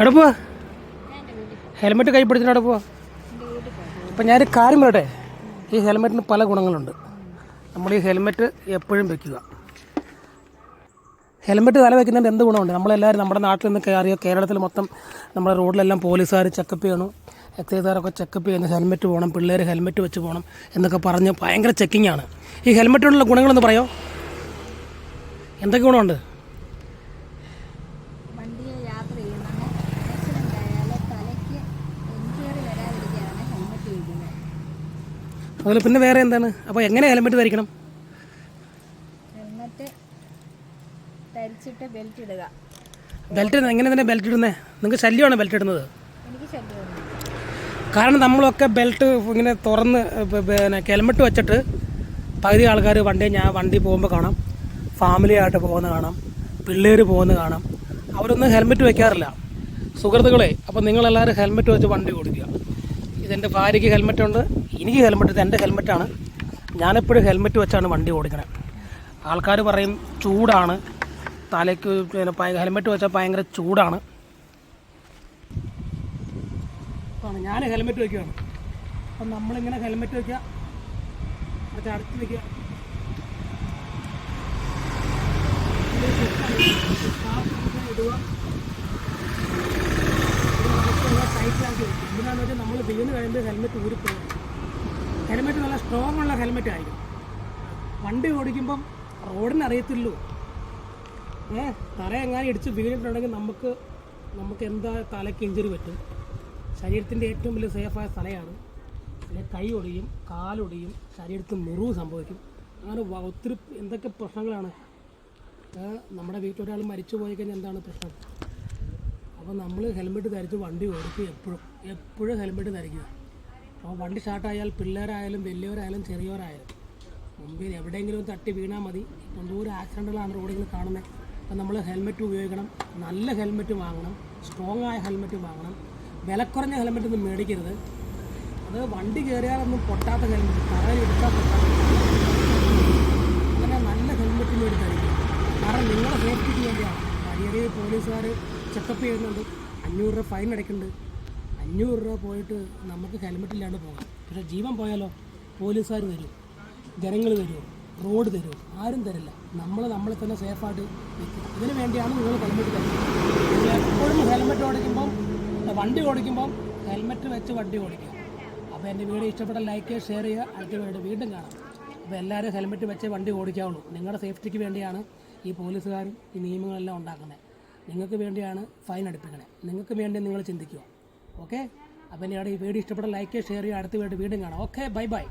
എവിടെ പോവാ? ഹെൽമെറ്റ് കൈ പിടിച്ചിട്ട് എവിടെ പോവാ? അപ്പം ഞാനൊരു കാര്യം പറയട്ടെ. ഈ ഹെൽമെറ്റിന് പല ഗുണങ്ങളുണ്ട്. നമ്മൾ ഈ ഹെൽമെറ്റ് എപ്പോഴും വെക്കുക. ഹെൽമെറ്റ് തല വെക്കുന്നതിന്റെ എന്ത് ഗുണമുണ്ട്? നമ്മളെല്ലാവരും നമ്മുടെ നാട്ടിൽ നിന്ന് കയറിയോ കേരളത്തിൽ മൊത്തം നമ്മുടെ റോഡിലെല്ലാം പോലീസുകാർ ചെക്കപ്പ് ചെയ്യണം എക്സൈസുകാരൊക്കെ ചെക്കപ്പ് ചെയ്യുന്ന ഹെൽമെറ്റ് പോകണം പിള്ളേർ ഹെൽമെറ്റ് വെച്ച് പോകണം എന്നൊക്കെ പറഞ്ഞ് ഭയങ്കര ചെക്കിങ്ങാണ്. ഈ ഹെൽമെറ്റിനുള്ള ഗുണങ്ങളെന്ന് പറയോ? എന്തൊക്കെ ഗുണമുണ്ട്? അതുപോലെ പിന്നെ വേറെ എന്താണ്? അപ്പോൾ എങ്ങനെ ഹെൽമെറ്റ് ധരിക്കണം? ഹെൽമെറ്റ് ധരിച്ചിട്ട് ബെൽറ്റ് ഇടുക. ബെൽറ്റ് എങ്ങനെ തന്നെ ബെൽറ്റ് ഇടുന്നേ? നിങ്ങൾക്ക് ശല്യമാണ് ബെൽറ്റ് ഇടുന്നത്? കാരണം നമ്മളൊക്കെ ബെൽറ്റ് ഇങ്ങനെ തുറന്ന് പിന്നെ ഹെൽമെറ്റ് വെച്ചിട്ട് പകുതി ആൾക്കാർ വണ്ടി ഞാൻ വണ്ടി പോകുമ്പോൾ കാണാം. ഫാമിലി ആയിട്ട് പോകുന്ന കാണാം. പിള്ളേർ പോകുന്ന കാണാം. അവരൊന്നും ഹെൽമെറ്റ് വെക്കാറില്ല. സുഹൃത്തുക്കളെ അപ്പോൾ നിങ്ങളെല്ലാവരും ഹെൽമെറ്റ് വെച്ച് വണ്ടി ഓടിക്കുക. ഇതെന്റെ ഭാര്യയ്ക്ക് ഹെൽമെറ്റ് ഉണ്ട്. എനിക്ക് ഹെൽമെറ്റ് ഇത് എന്റെ ഹെൽമെറ്റാണ് ഞാനെപ്പോഴും ഹെൽമെറ്റ് വെച്ചാണ് വണ്ടി ഓടിക്കുന്നത് ആൾക്കാർ പറയും ചൂടാണ്. തലയ്ക്ക് പിന്നെ ഹെൽമെറ്റ് വെച്ചാൽ ഭയങ്കര ചൂടാണ്. ഞാൻ ഹെൽമെറ്റ് വയ്ക്കുകയാണ് അപ്പം നമ്മളിങ്ങനെ ഹെൽമെറ്റ് വയ്ക്കുക മറ്റേ അടുത്ത് വയ്ക്കുക ഇടുക. ടൈറ്റിലാക്കി വയ്ക്കുക എന്തിനാണെന്ന് വെച്ചാൽ നമ്മൾ വീണ് കഴിയുമ്പോൾ ഹെൽമെറ്റ് ഊരിപ്പോകും. ഹെൽമെറ്റ് നല്ല സ്ട്രോങ് ഉള്ള ഹെൽമെറ്റ് ആയിരിക്കും. വണ്ടി ഓടിക്കുമ്പം റോഡിന് അറിയത്തില്ലോ ഏ തല എങ്ങാനും ഇടിച്ച് വീണിട്ടുണ്ടെങ്കിൽ നമുക്ക് നമുക്ക് എന്താ തലയ്ക്ക് ഇഞ്ചുറി പറ്റും? ശരീരത്തിന്റെ ഏറ്റവും വലിയ സേഫായ സ്ഥലമാണ് പിന്നെ കൈ ഒടിയും കാലൊടിയും ശരീരത്തിൽ മുറിവ് സംഭവിക്കും. അങ്ങനെ ഒത്തിരി എന്തൊക്കെ പ്രശ്നങ്ങളാണ്? നമ്മുടെ നമ്മുടെ വീട്ടിലൊരാൾ മരിച്ചു പോയി കഴിഞ്ഞാൽ എന്താണ് പ്രശ്നം? അപ്പോൾ നമ്മൾ ഹെൽമെറ്റ് ധരിച്ച് വണ്ടി ഓടിക്കുക എപ്പോഴും. എപ്പോഴും ഹെൽമെറ്റ് ധരിക്കുക. അപ്പോൾ വണ്ടി സ്റ്റാർട്ടായാൽ പിള്ളേരായാലും വലിയവരായാലും ചെറിയവരായാലും മുമ്പിൽ എവിടെയെങ്കിലും തട്ടി വീണാൽ മതി. ഇപ്പം ദൂരം ആക്സിഡന്റുകളാണ് റോഡുകൾ കാണുന്നത് അപ്പം നമ്മൾ ഹെൽമെറ്റ് ഉപയോഗിക്കണം. നല്ല ഹെൽമെറ്റ് വാങ്ങണം. സ്ട്രോങ് ആയ ഹെൽമെറ്റ് വാങ്ങണം. വിലക്കുറഞ്ഞ ഹെൽമെറ്റ് ഒന്നും മേടിക്കരുത്. അത് വണ്ടി കയറിയാലൊന്നും പൊട്ടാത്ത ഹെൽമെറ്റ് തറയിൽ എടുക്കാത്ത അങ്ങനെ നല്ല ഹെൽമെറ്റ് മേടിച്ചായിരിക്കും കാരണം നിങ്ങളുടെ സേഫ്റ്റിക്ക് വേണ്ടിയാണ്. വലിയ പോലീസുകാർ ചെക്കപ്പ് ചെയ്യുന്നുണ്ട്. അഞ്ഞൂറ് രൂപ ഫൈൻ അടയ്ക്കുന്നുണ്ട്. അഞ്ഞൂറ് രൂപ പോയിട്ട് നമുക്ക് ഹെൽമെറ്റ് ഇല്ലാണ്ട് പോകാം. പക്ഷേ ജീവൻ പോയാലോ? പോലീസുകാർ തരും ജനങ്ങൾ തരുമോ റോഡ് തരുമോ ആരും തരില്ല. നമ്മൾ നമ്മളെ തന്നെ സേഫായിട്ട് നിൽക്കും ഇതിനു വേണ്ടിയാണ് നിങ്ങൾ ഹെൽമെറ്റ് തരുന്നത് എപ്പോഴും ഹെൽമെറ്റ് ഓടിക്കുമ്പം വണ്ടി ഓടിക്കുമ്പം ഹെൽമെറ്റ് വെച്ച് വണ്ടി ഓടിക്കുക. അപ്പോൾ എന്റെ വീഡിയോ ഇഷ്ടപ്പെട്ട ലൈക്ക് ഷെയർ ചെയ്യുക. അടുത്ത വീഡിയോ വീണ്ടും കാണാം. അപ്പോൾ എല്ലാവരും ഹെൽമെറ്റ് വെച്ച് വണ്ടി ഓടിക്കാവുള്ളൂ. നിങ്ങളുടെ സേഫ്റ്റിക്ക് വേണ്ടിയാണ് ഈ പോലീസുകാരും ഈ നിയമങ്ങളെല്ലാം ഉണ്ടാക്കുന്നത്. നിങ്ങൾക്ക് വേണ്ടിയാണ് ഫൈൻ അടുപ്പിക്കണേ. നിങ്ങൾക്ക് വേണ്ടി നിങ്ങൾ ചിന്തിക്കുക. ഓക്കെ? അപ്പോൾ എന്റെ ഈ വീഡിയോ ഇഷ്ടപ്പെട്ട ലൈക്ക് ഷെയർ ചെയ്യുക അടുത്ത വീഡിയോ വീണ്ടും കാണാം. Okay bye bye